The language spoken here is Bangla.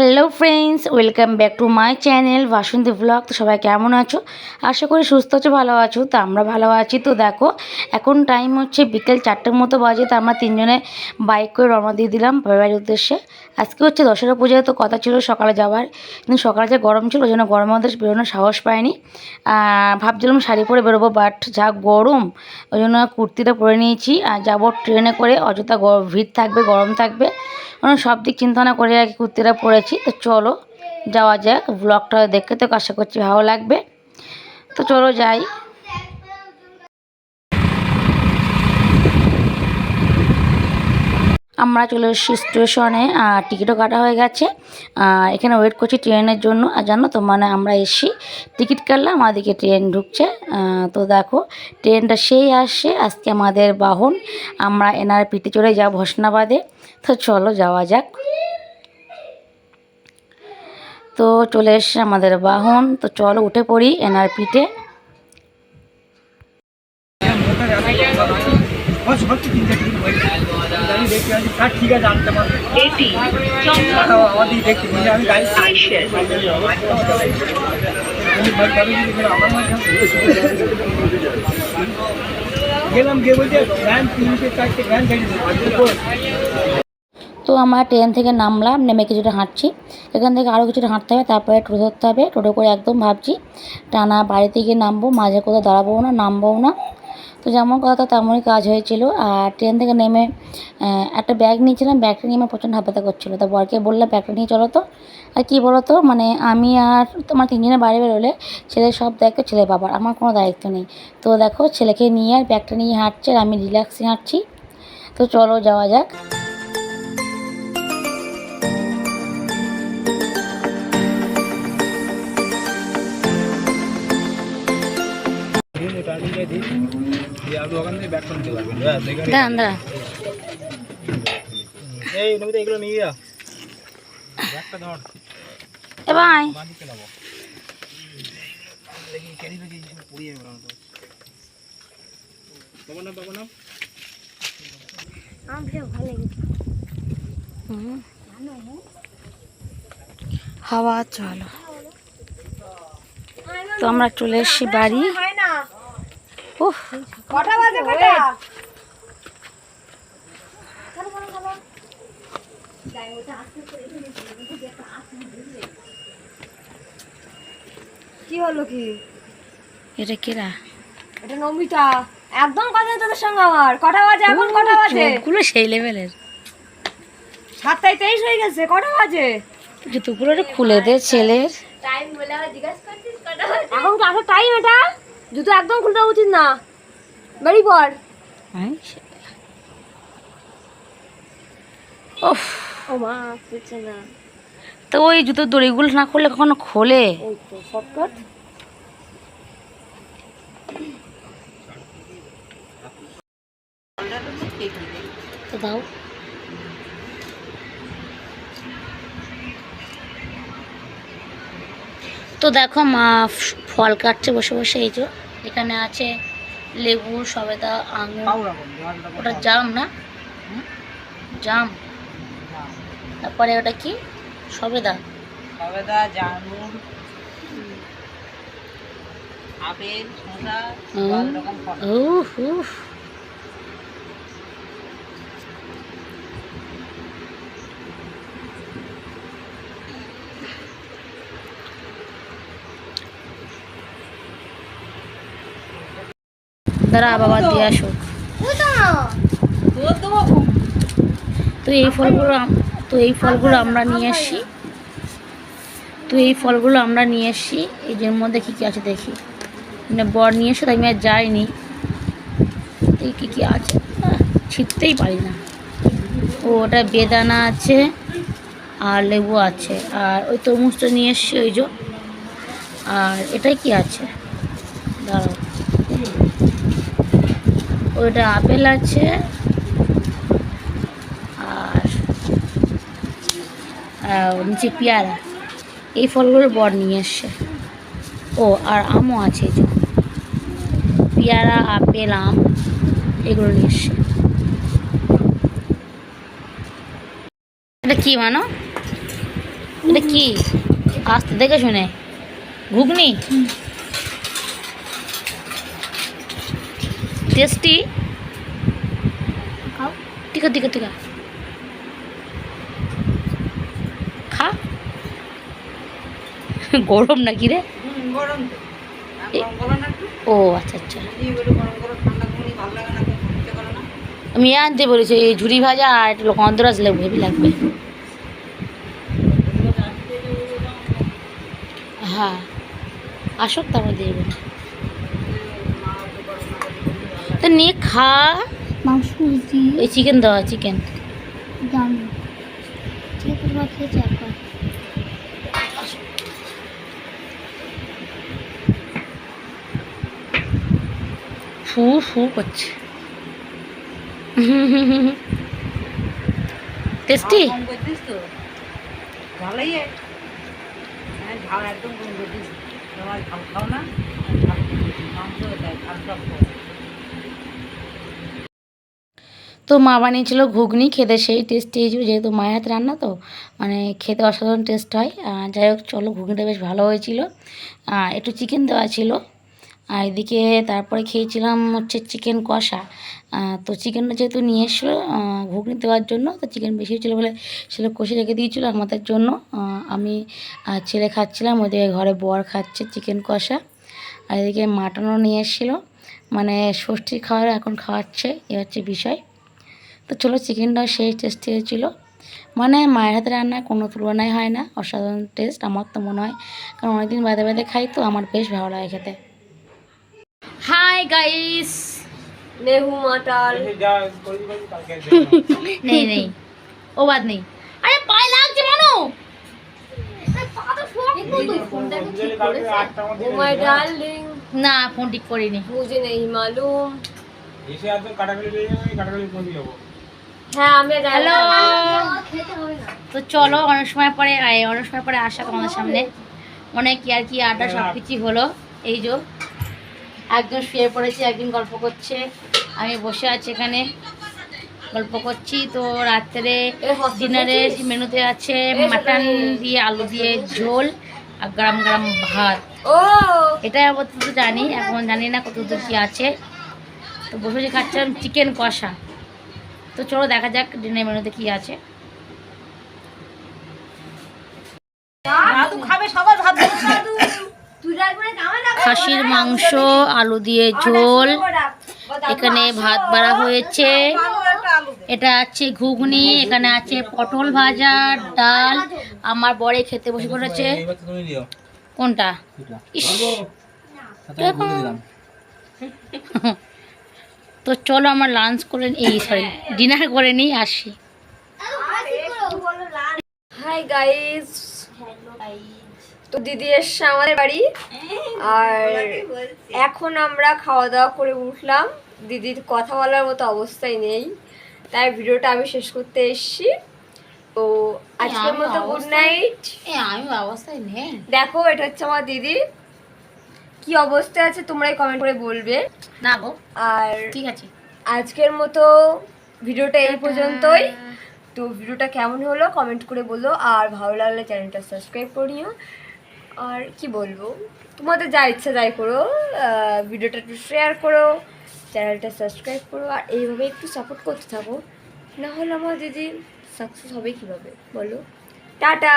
Hello friends welcome back to my channel Basanti blog তো সবাই কেমন আছো? আশা করি সুস্থ আছো, ভালো আছো। তো আমরা ভালো আছি। তো দেখো, এখন টাইম হচ্ছে বিকেল চারটের মতো বাজে। তো আমরা তিনজনে বাইক করে রওনা দিয়ে দিলাম। পরিবারের উদ্দেশ্যে। আজকে হচ্ছে দশরা পূজায় তো কথা ছিল সকালে যাওয়ার, কিন্তু সকালে যে গরম ছিল ওই জন্য গরমের মধ্যে বেরোনোর সাহস পায়নি ভাবছিলাম শাড়ি পরে বেরোবো বাট যা গরম, ওই জন্য কুর্তিটা পরে নিয়েছি। আর যাব ট্রেনে করে, অযথা ভিড় থাকবে, গরম থাকবে। সব দিক চিন্তা ভাবনা করে আর কি কুর্তিটা পরেছি। তো চলো, যাওয়া যাক ব্লগটা দেখতে তো আশা করছি ভালো লাগবে। তো চলো যাই। আমরা চলে এসেছি স্টেশনে আর টিকিটও কাটা হয়ে গেছে। এখানে ওয়েট করছি ট্রেনের জন্য। আর জানো তো মানে আমরা এসি টিকিট কাটলাম, আমাদেরকে ট্রেন ঢুকছে। তো দেখো, ট্রেনটা সেই আসছে, আজকে আমাদের বাহন। আমরা এনার পিঠে চড়ে যাব হোসনাবাদে। তো চলো যাওয়া যাক। তো চলে এসছে আমাদের বাহন। তো চলো উঠে পড়ি এনার পিঠে বস। তো আমরা ট্রেন থেকে নামলাম, নেমে কিছুটা হাঁটছি। এখান থেকে আরও কিছুটা হাঁটতে হবে, তারপরে টোটো ধরতে হবে। টোটো করে একদম ভাবছি, টানা বাড়িতে গিয়ে নামবো, মাঝে কোথাও দাঁড়াবো না নামবো না। তো যেমন কথা তেমনই কাজ হয়েছিল। আর ট্রেন থেকে নেমে একটা ব্যাগ নিয়েছিলাম। ব্যাগটা নিয়ে আমার প্রচণ্ড হাতে করছিল। তো বরকে বললাম ব্যাগটা নিয়ে চলো তো। আর কী বলো তো মানে আমি আর তোমার তিনজনের বাইরে বেরোলে ছেলের সব দায়িত্ব ছেলে বাবার। আমার কোনো দায়িত্ব নেই। তো দেখো, ছেলেকে নিয়ে আর ব্যাগটা নিয়ে হাঁটছে আর আমি রিল্যাক্সে হাঁটছি। তো চলো, যাওয়া যাক। ওখান থেকে ব্যাগ করতে পারবেন হ্যাঁ দাঁড়ান দাঁড়ান। এই নমিতা এগুলো নিয়ে যা। ব্যাগটা ধর। এ ভাই। বাঁধিতে নেব দেখি ক্যারি ব্যাগে পুড়িয়ে যাবে ওরা বাবা না বাবা না হাওয়া চলো। তো আমরা চলে এসেছি বাড়ি। কি হলো কি? এটা কেরা? এটা নমিতা। একদম কথা তোদের সঙ্গে আমার। কটা বাজে এখন? কটা বাজে? চোখগুলো সেই লেভেলের। সাতটায় তেইশ হয়ে গেছে। কটা বাজে? জুতোগুলো খুলে দে ছেলের। এখন তো আসার টাইম এটা? জুতো একদম খুলতে উচিত না। বেরি পর। সে- উফ। ও মা খুলছে না। তো ওই জুতোর দড়িগুলো না খুললে কখনো খোলে? তো শর্টকাট। দাও। তো দেখো মা ফল কাটছে বসে বসে এই যে এখানে আছে লেবু সবেদা আঙুর। ওটা জাম না? জাম। তারপরে ওটা কি? সবেদা। সবেদা জামুন আপেল হুম। রকম ফল। দাঁড়া, বাবা, দিয়ে আসুক তো এই ফলগুলো তো এই ফলগুলো আমরা নিয়ে আসি। তো এই ফলগুলো আমরা নিয়ে এসছি এই যে মধ্যে কী কী আছে দেখি। মানে বর নিয়ে এসে, তাই আমি আর যাইনি। এই কী কী আছে? ছিটতেই পারি না। ও, ওটা বেদানা আছে আর লেবু আছে। আর ওই তরমুজটা নিয়ে এসছি, ওই যে। আর এটাই কি আছে? দাঁড়াও। ওইটা আপেল আছে। আর নিচে পেয়ারা। এই ফলগুলো বর নিয়ে এসছে ও, আর আমও আছে পেয়ারা, আপেল, আম, এগুলো নিয়ে এসছে এটা কি মানো? এটা কি? আসতে দেখে শুনে। ঘুগনি? টেস্টি আছে ঠিক আছে খা। গরম নাকি রে? গরম ও আচ্ছা আচ্ছা। আমি আনতে বলেছি এই ঝুড়ি ভাজা আর একটু অন্তরাজ লাগবে। হেবি লাগবে হ্যাঁ। আসুক তারপর দিয়ে তো নিয়ে খা। মাংস এই চিকেন দেওয়া চিকেন ফু ফু করছে। টেস্টি? করছিস তো। ভালোই হ্যাঁ। একদম খাও না ঝাল কম করছিস। মাংস দেয় ঝাল সব খাও। তো মা বানিয়েছিল ঘুগনি, খেতে সেই টেস্টি হয়েছিল যেহেতু মায়ের হাতে রান্না তো মানে খেতে অসাধারণ টেস্ট হয়। যাই হোক, চলো ঘুগনিটা বেশ ভালো হয়েছিল। একটু চিকেন দেওয়া ছিল। আর এদিকে তারপরে খেয়েছিলাম হচ্ছে চিকেন কষা। তো চিকেনটা যেহেতু নিয়ে এসেছিল ঘুগনি দেওয়ার জন্য, তো চিকেন বেশি হয়েছিলো বলে সেটা কষে রেখে দিয়েছিলো আমাদের জন্য। আমি ছেলে খাচ্ছিলাম ওদিকে ঘরে বর খাচ্ছে চিকেন কষা। আর এদিকে মাটনও নিয়ে এসেছিল। মানে ষষ্ঠীর খাওয়ার এখন খাওয়াচ্ছে, এ হচ্ছে বিষয়। তো চলো চিকেনটাও সেই টেস্টি হয়েছিল মানে মায়ের হাতে রান্নার কোনো তুলনাই হয় না অসাধারণ টেস্ট আমার তো মনে হয়। কারণ অনেকদিন বাদে বাদে খাই তো আমার বেশ ভালো লাগে খেতে। হাই গাইস নেহু মাটাল নেই নেই। ও বাদ নেই। আরে পায়ে লাগছে মানো! ও মাই ডার্লিং। না ফোন ঠিক করিনি। মুঝে নেই মালুম। এসে কাটাকাটি কাটাকাটি হ্যাঁ আমি হ্যালো তো চলো অনেক সময় পরে এই অনেক সময় পরে আসা তোমাদের সামনে। অনেক কি আর কি আড্ডা সব কিছুই হলো। এই যে একজন শুয়ে পড়েছে একদিন গল্প করছে। আমি বসে আছি এখানে গল্প করছি। তো রাত্রে ডিনারের মেনুতে আছে মাটন দিয়ে আলু দিয়ে ঝোল আর গরম গরম ভাত। ও! এটা অবশ্য জানি এখন জানি না কত দূর কি আছে। তো বসে বসে খাচ্ছিলাম চিকেন কষা। তো চলো দেখা যাক ডিনার মেনুতে কি আছে। দাদু খাবে সবার ভাত দেবো দাদু। তুই রাখবে কামে রাখ খাসির মাংস আলু দিয়ে ঝোল এখানে ভাত বাড়া হয়েছে। এটা আছে ঘুগনি এখানে আছে পটল ভাজা ডাল। আমার বরে খেতে বসে পড়েছে। কোনটা? ইস তো চলো আমার লাঞ্চ করে এই সরি ডিনার করে নিই আসি। হাই গাইস তো দিদি এসছে আমাদের বাড়ি। আর এখন আমরা খাওয়া দাওয়া করে উঠলাম। দিদির কথা বলার মতো অবস্থায় নেই। তাই ভিডিওটা আমি শেষ করতে এসেছি। তো আজকের মতো গুড নাইট আমি অবস্থায় নেই। দেখো এটা হচ্ছে আমার দিদি। কি অবস্থা আছে তোমরাই কমেন্ট করে বলবে। না গো। আর ঠিক আছে। আজকের মতো ভিডিওটা এই পর্যন্তই। তো ভিডিওটা কেমন হলো কমেন্ট করে বলো। আর ভালো লাগলে চ্যানেলটা সাবস্ক্রাইব করিও। আর কি বলব? তোমাদের যা ইচ্ছা যাই করো। ভিডিওটা একটু শেয়ার করো। চ্যানেলটা সাবস্ক্রাইব করো। আর এইভাবে একটু সাপোর্ট করতে থাকো। না হলে আমার দিদি সাকসেস হবে কীভাবে? বলো। টাটা!